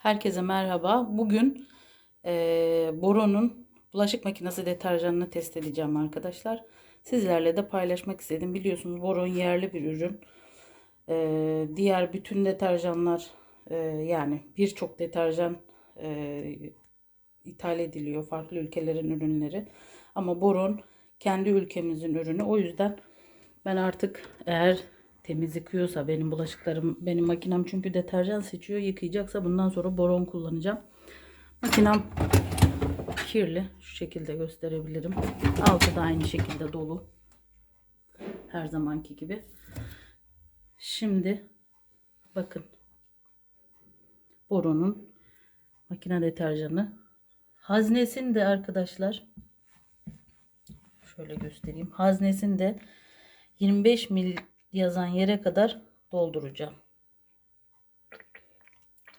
Herkese merhaba. Bugün eee Boron'un bulaşık makinesi deterjanını test edeceğim arkadaşlar. Sizlerle de paylaşmak istedim. Biliyorsunuz Boron yerli bir ürün. Eee, diğer bütün deterjanlar eee, yani birçok deterjan eee, ithal ediliyor. Farklı ülkelerin ürünleri. Ama Boron kendi ülkemizin ürünü. O yüzden ben artık eğer temiz yıkıyorsa benim bulaşıklarım, benim makinem çünkü deterjan seçiyor. Yıkayacaksa bundan sonra boron kullanacağım. Makinem kirli. Şu şekilde gösterebilirim. Altı da aynı şekilde dolu. Her zamanki gibi. Şimdi bakın. Boron'un makine deterjanı. Haznesinde arkadaşlar şöyle göstereyim. Haznesinde 25 mil yazan yere kadar dolduracağım.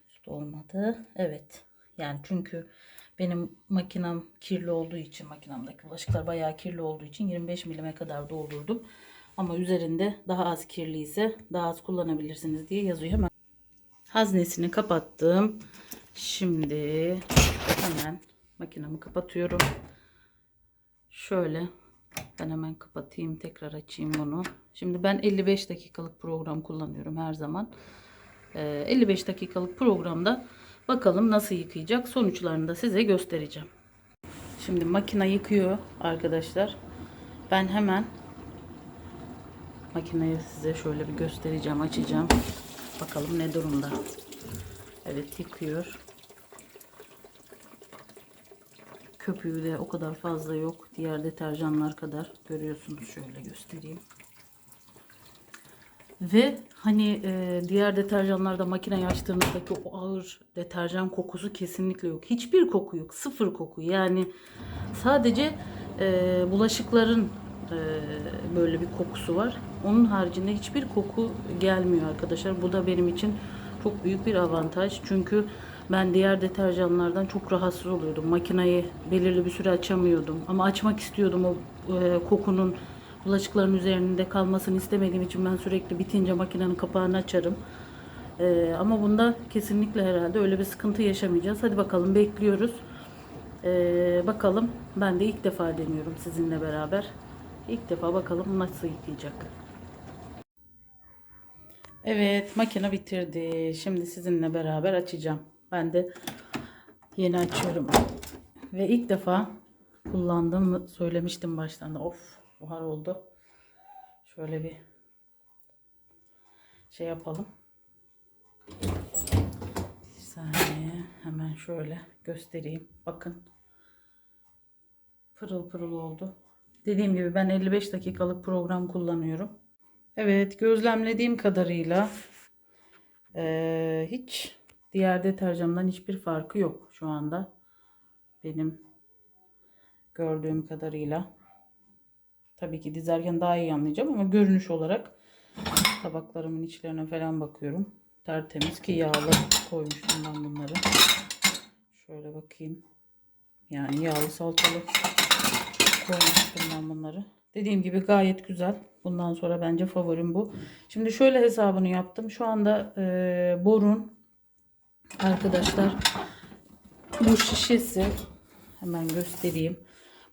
İşte olmadı. Evet. Yani çünkü benim makinem kirli olduğu için makinamdaki bulaşıklar bayağı kirli olduğu için 25 milime kadar doldurdum. Ama üzerinde daha az kirli ise daha az kullanabilirsiniz diye yazıyor. Hemen haznesini kapattım. Şimdi hemen makinamı kapatıyorum. Şöyle ben hemen kapatayım tekrar açayım bunu. Şimdi ben 55 dakikalık program kullanıyorum her zaman. Ee, 55 dakikalık programda bakalım nasıl yıkayacak sonuçlarını da size göstereceğim. Şimdi makine yıkıyor arkadaşlar. Ben hemen makineyi size şöyle bir göstereceğim açacağım. Bakalım ne durumda. Evet yıkıyor. Köpüğü de o kadar fazla yok. Diğer deterjanlar kadar. Görüyorsunuz şöyle göstereyim. Ve hani e, diğer deterjanlarda makineyi açtığınızdaki o ağır deterjan kokusu kesinlikle yok. Hiçbir koku yok. Sıfır koku. Yani sadece e, bulaşıkların e, böyle bir kokusu var. Onun haricinde hiçbir koku gelmiyor arkadaşlar. Bu da benim için çok büyük bir avantaj. Çünkü ben diğer deterjanlardan çok rahatsız oluyordum. Makinayı belirli bir süre açamıyordum. Ama açmak istiyordum o e, kokunun bulaşıkların üzerinde kalmasını istemediğim için ben sürekli bitince makinenin kapağını açarım. E, ama bunda kesinlikle herhalde öyle bir sıkıntı yaşamayacağız. Hadi bakalım bekliyoruz. E, bakalım ben de ilk defa deniyorum sizinle beraber. İlk defa bakalım nasıl yıkayacak. Evet makine bitirdi. Şimdi sizinle beraber açacağım. Ben de yeni açıyorum. Ve ilk defa kullandım söylemiştim baştan da. Of buhar oldu. Şöyle bir şey yapalım. Bir saniye hemen şöyle göstereyim. Bakın. Pırıl pırıl oldu. Dediğim gibi ben 55 dakikalık program kullanıyorum. Evet gözlemlediğim kadarıyla eee, hiç diğer deterjandan hiçbir farkı yok şu anda. Benim gördüğüm kadarıyla. Tabii ki dizerken daha iyi anlayacağım ama görünüş olarak tabaklarımın içlerine falan bakıyorum. Tertemiz ki yağlı koymuştum ben bunları. Şöyle bakayım. Yani yağlı salçalı koymuştum ben bunları. Dediğim gibi gayet güzel. Bundan sonra bence favorim bu. Şimdi şöyle hesabını yaptım. Şu anda e, borun arkadaşlar bu şişesi hemen göstereyim.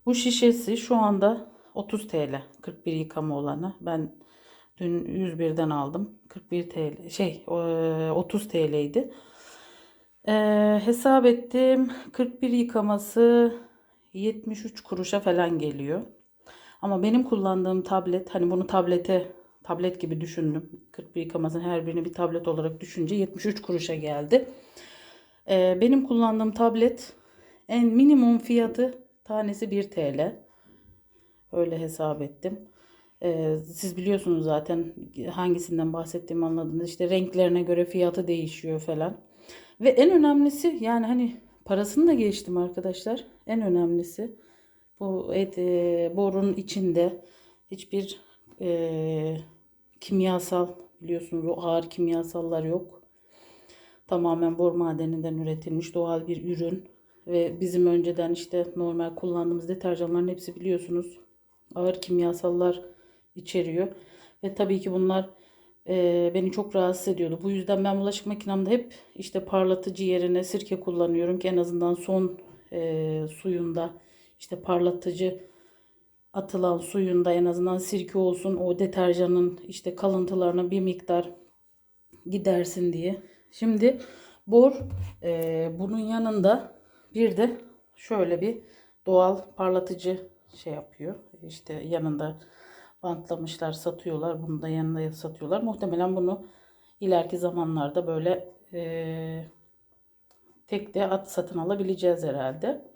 Bu şişesi şu anda 30 TL. 41 yıkama olanı. Ben dün 101'den aldım. 41 TL şey e, 30 TL'ydi. E, hesap ettim. 41 yıkaması 73 kuruşa falan geliyor. Ama benim kullandığım tablet hani bunu tablete tablet gibi düşündüm. 41 yıkamasının her birini bir tablet olarak düşünce 73 kuruşa geldi. Ee, benim kullandığım tablet en minimum fiyatı tanesi 1 TL. Öyle hesap ettim. Ee, siz biliyorsunuz zaten hangisinden bahsettiğimi anladınız. İşte renklerine göre fiyatı değişiyor falan. Ve en önemlisi yani hani parasını da geçtim arkadaşlar. En önemlisi bu et, e, borunun içinde hiçbir e, kimyasal biliyorsunuz o ağır kimyasallar yok. Tamamen bor madeninden üretilmiş doğal bir ürün ve bizim önceden işte normal kullandığımız deterjanların hepsi biliyorsunuz ağır kimyasallar içeriyor ve tabii ki bunlar e, beni çok rahatsız ediyordu. Bu yüzden ben bulaşık makinemde hep işte parlatıcı yerine sirke kullanıyorum ki en azından son e, suyunda işte parlatıcı atılan suyunda en azından sirke olsun o deterjanın işte kalıntılarına bir miktar gidersin diye. Şimdi bor e, bunun yanında bir de şöyle bir doğal parlatıcı şey yapıyor. İşte yanında bantlamışlar satıyorlar. Bunu da yanında satıyorlar. Muhtemelen bunu ileriki zamanlarda böyle e, tek de at satın alabileceğiz herhalde.